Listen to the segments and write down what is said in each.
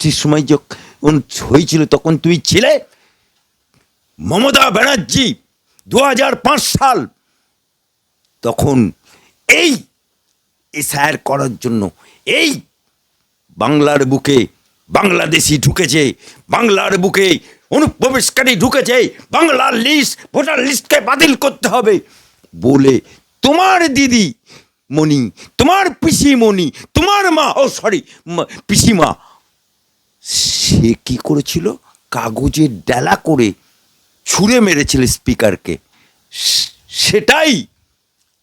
ষষ্ঠীর সময় যখন হয়েছিল, তখন তুই ছিলে? মমতা ব্যানার্জি দু সাল। তখন এই এসআইআর করার জন্য, এই বাংলার বুকে বাংলাদেশি ঢুকেছে, বাংলার বুকে অনুপ্রবেশকারী ঢুকেছে, বাংলার লিস্ট, ভোটার লিস্টকে বাতিল করতে হবে বলে তোমার দিদি মণি তোমার পিসিমণি, তোমার মা, ও সরি পিসিমা সে কি করেছিল? কাগজের ডেলা করে ছুঁড়ে মেরেছিল স্পিকারকে। সেটাই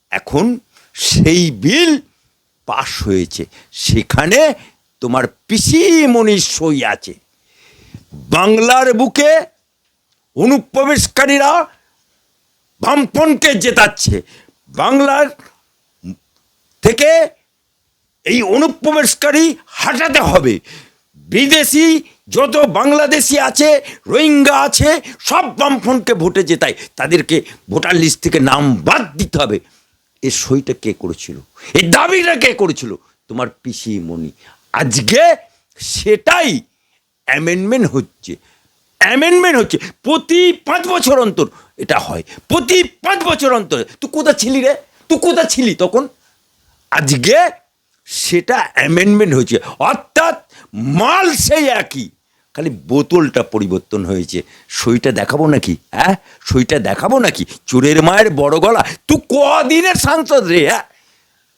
এখন সেই বিল পাশ হয়েছে। সেখানে তোমার পিসিমণির সই আছে। বাংলার বুকে অনুপ্রবেশকারীরা বামপনকে জেতাচ্ছে। বাংলার থেকে এই অনুপ্রবেশকারী হাঁটাতে হবে। বিদেশি যত বাংলাদেশি আছে, রোহিঙ্গা আছে, সব বামফ্রন্টকে ভোটে জেতায়। তাদেরকে ভোটার লিস্ট থেকে নাম বাদ দিতে হবে। এর সইটা কে করেছিল? এই দাবিটা কে করেছিল? তোমার পিসি মণি আজকে সেটাই অ্যামেন্ডমেন্ট হচ্ছে। অ্যামেন্ডমেন্ট হচ্ছে। প্রতি পাঁচ বছর অন্তর এটা হয়। প্রতি পাঁচ বছর অন্তর। তুই কোথা ছিলি রে? তুই কোথা ছিলি তখন? আজকে সেটা অ্যামেন্ডমেন্ট হয়েছে অর্থাৎ মাল সেই একই। খালি বোতলটা পরিবর্তন হয়েছে। সইটা দেখাবো নাকি? হ্যাঁ? সইটা দেখাবো নাকি? চোরের মায়ের বড় গলা। তুই কদিনের সাংসদ রে হ্যাঁ?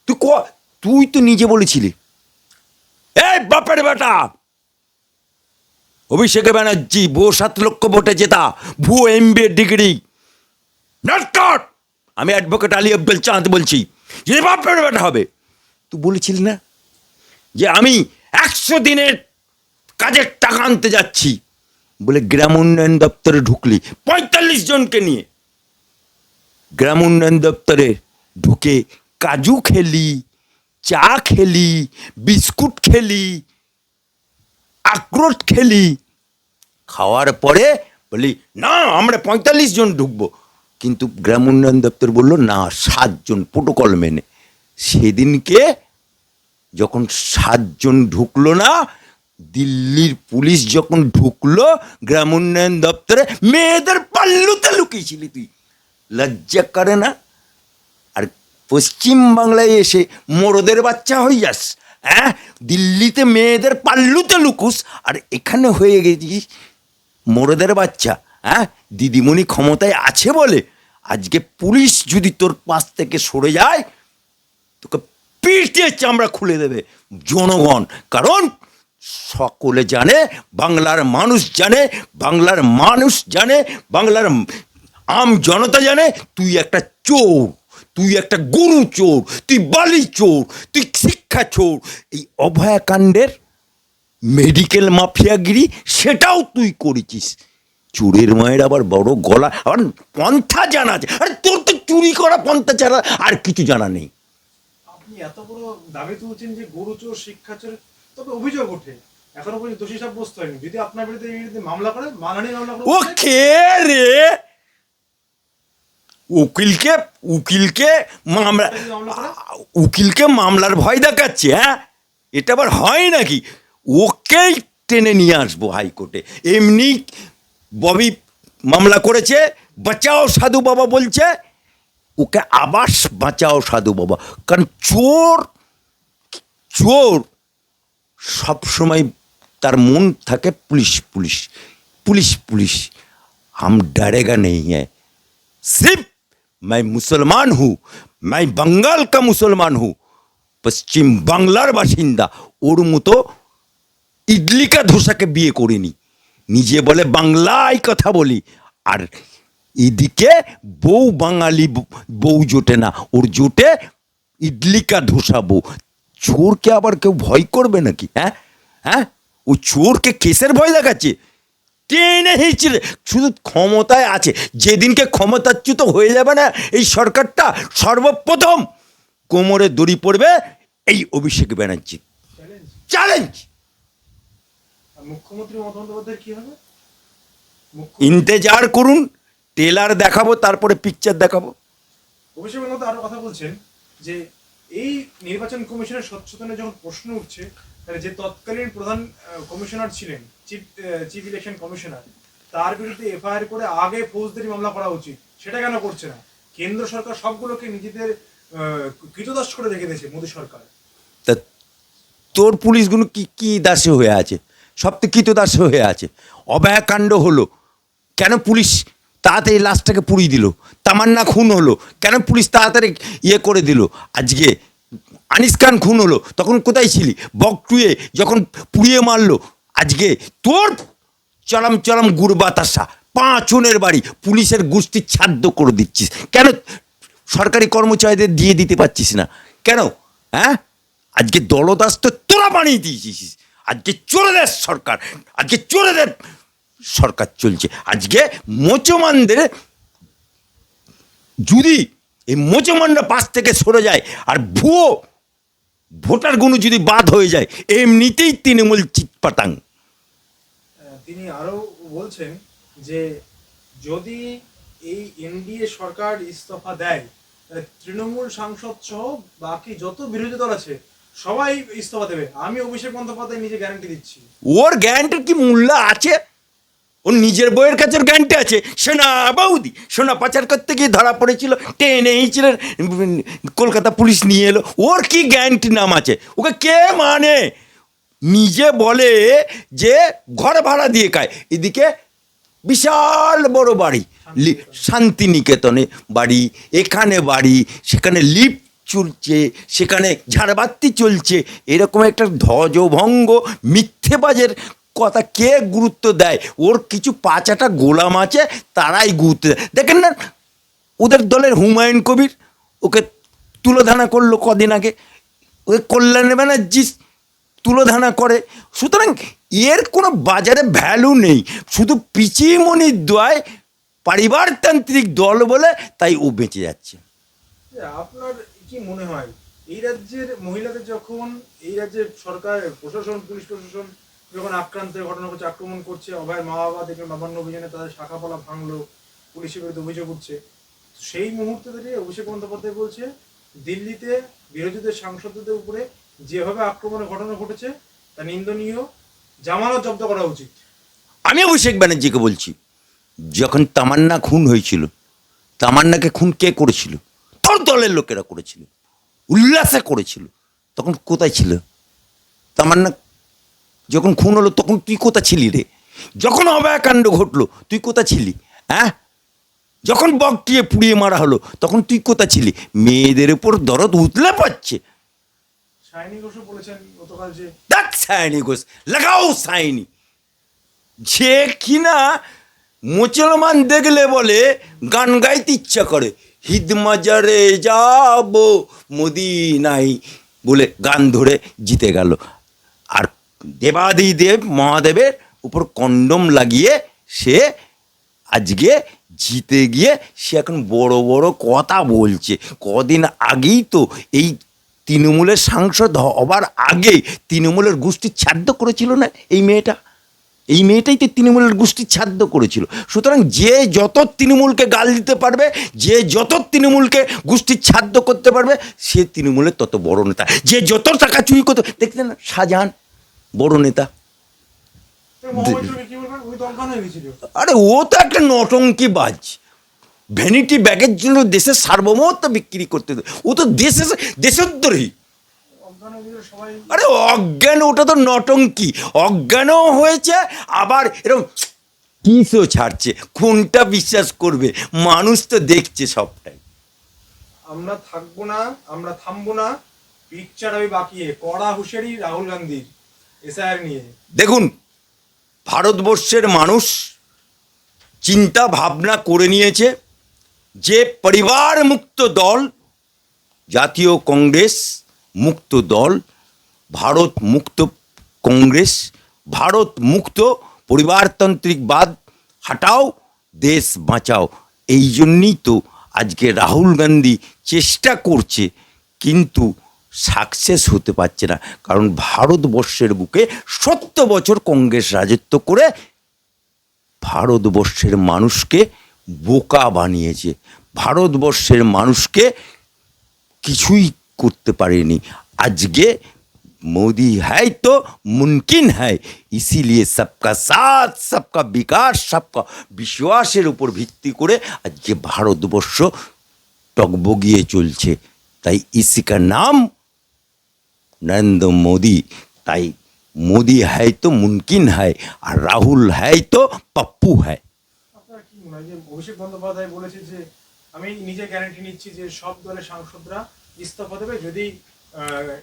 তুই ক, তুই তো নিজে বলেছিলি। এই বাপের বেটা! অভিষেক ব্যানার্জি বউ সাত লক্ষ ভোটে জেতা, ভুয়ো এম বি ডিগ্রি নটকট আমি অ্যাডভোকেট আলী আব্দুল চাঁদ বলছি। যদি বাপের বেটা হবে। তুই বলেছিলি না যে আমি একশো দিনের কাজের টাকা আনতে যাচ্ছি। বলে গ্রাম উন্নয়ন দপ্তরে ঢুকলি। পঁয়তাল্লিশ জনকে নিয়ে। গ্রাম উন্নয়ন দপ্তরে ঢুকে কাজু খেলি, চা খেলি, বিস্কুট খেলি, আখরোট খেলি। খাওয়ার পরে বলি, না, আমরা পঁয়তাল্লিশ জন ঢুকবো। কিন্তু গ্রাম উন্নয়ন দপ্তর বলল, না সাতজন প্রোটোকল মেনে। সেদিনকে যখন সাতজন ঢুকলো না, দিল্লির পুলিশ যখন ঢুকলো গ্রাম উন্নয়ন দপ্তরে, মেয়েদের পাল্লুতে লুকিয়েছিলি তুই। লজ্জা করে না? আর পশ্চিম বাংলায় এসে মোরদের বাচ্চা হয়ে যাস হ্যাঁ? দিল্লিতে মেয়েদের পাল্লুতে লুকুস, আর এখানে হয়ে গেছিস মোরদের বাচ্চা হ্যাঁ? দিদিমণি ক্ষমতায় আছে বলে আজকে পুলিশ যদি তোর পাশ থেকে সরে যায়, তোকে পিঠে চামড়া খুলে দেবে জনগণ। কারণ সকলে জানে, বাংলার মানুষ জানে, বাংলার মানুষ জানে, বাংলার আম জনতা জানে, তুই একটা চোর, তুই একটা গরু চোর, তুই বালি চোর, তুই শিক্ষা চোর। এই অভয়াকাণ্ডের মেডিকেল মাফিয়াগিরি, সেটাও তুই করেছিস। চোরের মায়ের আবার বড় গলা, আবার পন্থা জানা আছে। আরে তোর তো চুরি করা পন্থা ছাড়া আর কিছু জানা নেই। আপনি এত বড় দাবি তুলছেন যে গরু চোর শিক্ষা চোর তবে অভিযোগ ওঠে। এখনও পর্যন্ত দোষী সাব্যস্ত হয়নি। যদি আপনার বিরুদ্ধে এই বিরুদ্ধে মামলা করে মানহানি মামলা করে ও কে রে? উকিলকে উকিলকে মামলা উকিলকে মামলার ভয় দেখাচ্ছে হ্যাঁ? এটা আবার হয় নাকি? ওকেই টেনে নিয়ে আসব হাইকোর্টে। এমনি ববি মামলা করেছে বাঁচাও সাধু বাবা বলছে ওকে আবাস বাঁচাও সাধু বাবা কারণ চোর চোর সব সময় তার মন থাকে পুলিশ পুলিশ पुलिस पुलिस हम डरेगा नहीं है सिर्फ मैं मुसलमान हूँ मैं बंगाल का मुसलमान हूँ পশ্চিম বাংলার বাসিন্দা ওর মতো ইডলিকা ধোসাকে বিয়ে করিনি নিজে বলে বাংলায় কথা বলি আর এদিকে বউ বাঙালি বউ জোটে না ওর জোটে ইডলিকা ধোসা বউ। চোরকে আবার কেউ ভয় করবে নাকি হ্যাঁ? হ্যাঁ? ও চোরকে কেসের ভয় দেখাচ্ছে? টেনে হিঁচড়ে। শুধু ক্ষমতায় আছে যেদিনকে ক্ষমতাচ্যুত হয়ে যাবে না এই সরকারটা সর্বপ্রথম কোমরে দড়ি পড়বে এই অভিষেক ব্যানার্জি। চ্যালেঞ্জ মুখ্যমন্ত্রী কি হবে? ইন্তেজার করুন। টেলার দেখাবো তারপরে পিকচার দেখাবো। অভিষেক বন্দ্যোপাধ্যায় আরও কথা বলছেন যে এই নির্বাচন কমিশনের স্বচ্ছতা নিয়ে যখন প্রশ্ন উঠছে তাহলে যে তৎকালীন প্রধান কমিশনার ছিলেন চিফ চিফ ইলেকশন কমিশনার তার বিরুদ্ধে এফআইআর করে আগে ফৌজদারি মামলা করা উচিত সেটা কেন করছে না? কেন্দ্র সরকার সবগুলোকে নিজেদের কৃতদাস করে রেখে দিয়েছে মোদী সরকার। তা তোর পুলিশগুলো কি কি দাসে হয়ে আছে? সব তো কৃত দাসে হয়ে আছে। অভয়াকাণ্ড হলো। কেন পুলিশ তাড়াতাড়ি লাশটাকে পুড়িয়ে দিল। তামান্না খুন হলো। কেন পুলিশ তাড়াতাড়ি ইয়ে করে দিল? আজকে আনিস খান খুন হলো। তখন কোথায় ছিলি? বকটুয়ে যখন পুড়িয়ে মারলো, আজকে তোর চরম চরম গুড় বাতাসা পাঁচনের বাড়ি পুলিশের গোষ্ঠী ছাদ্য করে দিচ্ছিস। কেন সরকারি কর্মচারীদের দিয়ে দিতে পারছিস না? কেন? হ্যাঁ? আজকে দলদাস তো তোরা বানিয়ে দিয়েছিস। আজকে চোরেদের সরকার। আজকে চোরেদের সরকার চলছে। আজকে মোচমানদের যদি এই মোচমানরা পাশ থেকে সরে যায় আর ভুয়ো ভোটারগুলো যদি বাদ হয়ে যায় এমনিতেই তৃণমূল চিৎপাটাং। আহ, তিনি আরও বলছেন যে যদি এই এনডিএ সরকার ইস্তফা দেয় তৃণমূল সাংসদ সহ বাকি যত বিরোধী দল আছে সবাই ইস্তফা দেবে। আমি অভিষেক বন্দ্যোপাধ্যায় নিজে গ্যারান্টি দিচ্ছি। ওর গ্যারান্টির কি মূল্য আছে? ওর নিজের বইয়ের কাছে ওর আছে। সোনা বৌদি, সোনা পাচার করতে গিয়ে ধরা পড়েছিল, টেনে এইছিল কলকাতা পুলিশ নিয়ে এলো। ওর কি গ্যারান্টি নাম আছে? ওকে কে মানে? নিজে বলে যে ঘর ভাড়া দিয়ে খায়। এদিকে বিশাল বড় বাড়ি শান্তিনিকেতনে বাড়ি, এখানে বাড়ি, সেখানে লিফট চলছে, সেখানে ঝাড়বাতি চলছে। এরকম একটা ধ্বজভঙ্গ, মিথ্যেবাজের কথা কে গুরুত্ব দেয়? ওর কিছু পাঁচাটা গোলাম আছে, তারাই গুরুত্ব দেয়। দেখেন না, ওদের দলের হুমায়ুন কবির, ওকে তুলোধানা করল কদিন আগে। ওকে কল্যাণ ব্যানার্জি তুলোধানা করে। সুতরাং এর কোনো বাজারে ভ্যালু নেই। শুধু পিচিমণির দোয়ায় পারিবারতান্ত্রিক দল বলে তাই ও বেঁচে যাচ্ছে। আপনার কি মনে হয়, এই রাজ্যের মহিলাদের যখন, এই রাজ্যের সরকার, প্রশাসন, পুলিশ প্রশাসন যখন আক্রান্তের ঘটনা করছে আক্রমণ করছে, অভয়ের মা বাবা দেখলেন নবান্ন অভিযানে তাদের শাখাপালা ভাঙলো, পুলিশের বিরুদ্ধে অভিযোগ উঠছে। সেই মুহূর্তে দাঁড়িয়ে অভিষেক বন্দ্যোপাধ্যায় বলছে, দিল্লিতে বিরোধীদের সাংসদদের উপরে যেভাবে আক্রমণের ঘটনা ঘটেছে, তা নিন্দনীয়, জামানত জব্দ করা উচিত। আমি অভিষেক ব্যানার্জিকে বলছি, যখন তামান্না খুন হয়েছিল, তামান্নাকে খুন কে করেছিল? তোর দলের লোকেরা করেছিল, উল্লাসে করেছিল। তখন কোথায় ছিল? তামান্না যখন খুন হলো তখন তুই কোথা ছিলি রে? যখন অভয়াকাণ্ড ঘটলো তুই কোথা ছিলি? হ্যাঁ যখন বকটিয়ে পুড়িয়ে মারা হলো তখন তুই কোথা ছিলি? মেয়েদের উপর দরদ উতলে পাচ্ছে সায়নী ঘোষ লাগাও সায়নি। যে কিনা মুসলমান দেখলে বলে গান গাইতে ইচ্ছা করে হিদ মাজারে যাব মদিনাই বলে গান ধরে জিতে গেল। আর দেবাদিদেব মহাদেবের উপর কন্ডম লাগিয়ে সে আজকে জিতে গিয়ে সে এখন বড় বড় কথা বলছে। কদিন আগেই তো এই তৃণমূলের সাংসদ হবার আগে তৃণমূলের গোষ্ঠীর ছাদ্য করেছিল না এই মেয়েটা? এই মেয়েটাই তো তৃণমূলের গোষ্ঠী ছাদ্য করেছিল। সুতরাং যে যত তৃণমূলকে গাল দিতে পারবে, যে যত তৃণমূলকে গোষ্ঠী ছাদ্য করতে পারবে, সে তৃণমূলের তত বড় নেতা। যে যত টাকা চুরি করতে দেখতেন না, শাহজাহান বড় নেতা। আরে ও তো একটা নটঙ্কি বাজ। ভ্যানিটি ব্যাগের জন্য দেশের সার্বভৌমত্ব বিক্রি করতে ও তো দেশে দেশোদ্দরী আরে অজ্ঞান ওটা তো নটঙ্কি। অজ্ঞানও হয়েছে আবার এরকম কিসও ছাড়ছে? কোনটা বিশ্বাস করবে। মানুষ তো দেখছে সবটাই। আমরা থাকব না আমরা থামবো না। পিকচার হবে বাকিয়ে কড়া হুঁশিয়ারি রাহুল গান্ধীর। দেখুন, ভারতবর্ষের মানুষ চিন্তা ভাবনা করে নিয়েছে যে পরিবার মুক্ত দল, জাতীয় কংগ্রেস মুক্ত দল, ভারত মুক্ত কংগ্রেস, ভারত মুক্ত পরিবারতান্ত্রিকবাদ, হাটাও, দেশ বাঁচাও। এই জন্যই তো আজকে রাহুল গান্ধী চেষ্টা করছে, কিন্তু সাকসেস হতে পারছে না কারণ ভারতবর্ষের বুকে সত্তর বছর কংগ্রেস রাজত্ব করে ভারতবর্ষের মানুষকে বোকা বানিয়েছে ভারতবর্ষের মানুষকে কিছুই করতে পারেনি আজকে मोदी है तो मुमकिन है इसीलिए सबका साथ सबका বিকাশ सबका বিশ্বাসের উপর ভিত্তি করে আজকে ভারতবর্ষ টকবগিয়ে চলছে তাই ইসিকা নাম নরেন্দ্র মোদি তাই মোদি है तो मुमकिन है আর রাহুল है তো पप्पू है আপনার কি মনে হয় যে অভিষেক বন্দ্যোপাধ্যায় বলেছে যে আমি নিজে গ্যারান্টি নিচ্ছি যে সব দলের সাংসদরা ইস্তফা দেবে যদি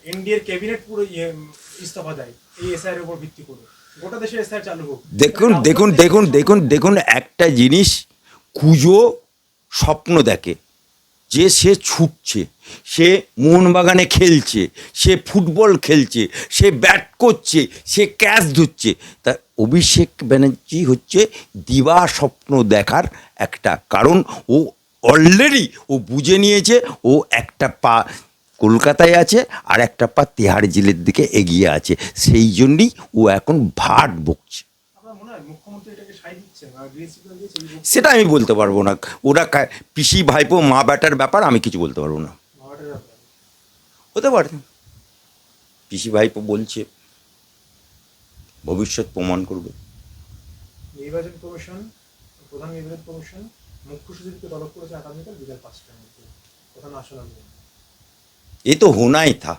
এনডিএর ক্যাবিনেট পুরো ইয়ে, উম, ইস্তফা দেয় এই এসআইয়ের উপর ভিত্তি করে গোটা দেশে এসআই চালু হোক দেখুন রাহুল দেখুন গান্ধী- দেখুন দেখুন দেখুন একটা জিনিস কুজো স্বপ্ন দেখে যে সে ছুটছে, সে মোহনবাগানে খেলছে, সে ফুটবল খেলছে, সে ব্যাট করছে, সে ক্যাচ ধরছে, তা অভিষেক ব্যানার্জি হচ্ছে দিবা স্বপ্ন দেখার একটা কারণ। ও অলরেডি ও বুঝে নিয়েছে, ও একটা পা কলকাতায় আছে আর একটা পা তিহাড় জেলের দিকে এগিয়ে আছে। সেই জন্যই ও এখন ভাট বকছে। মুখ্যমন্ত্রী এটাকে সেটা আমি বলতে পারব না। ওরা পিসি ভাইপো মা বেটার ব্যাপার আমি কিছু বলতে পারব না। হতে পারে। পিসি ভাইপো বলছে ভবিষ্যৎ প্রমাণ করবে। নির্বাচন কমিশন প্রধান নির্বাচন কমিশন মুখ্য সচিবকে তলব করেছে আগামীকাল বিকাল পাঁচটার মধ্যে। প্রধান আসন তো হোনাই থা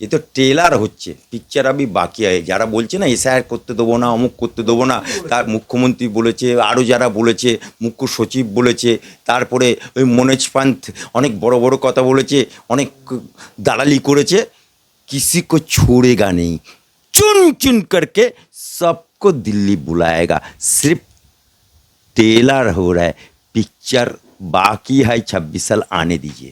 এ তো ট্রেলার হচ্ছে। পিকচার আমি বাকি আয় যারা বলছে না এসআর করতে দেবো না, অমুক করতে দেবো না, তার মুখ্যমন্ত্রী বলেছে আরও যারা বলেছে, মুখ্য সচিব বলেছে, তারপরে ওই মনোজ পান্থ অনেক বড় বড় কথা বলেছে, অনেক দালালি করেছে, কিসি কো ছোড়েগা নেই। চুন চুন করকে সবকো দিল্লি বুলায়েগা। সিফ টেলার হো রায় পিকচার বাকি হয় ছাব্বিশ সাল আনে দিয়ে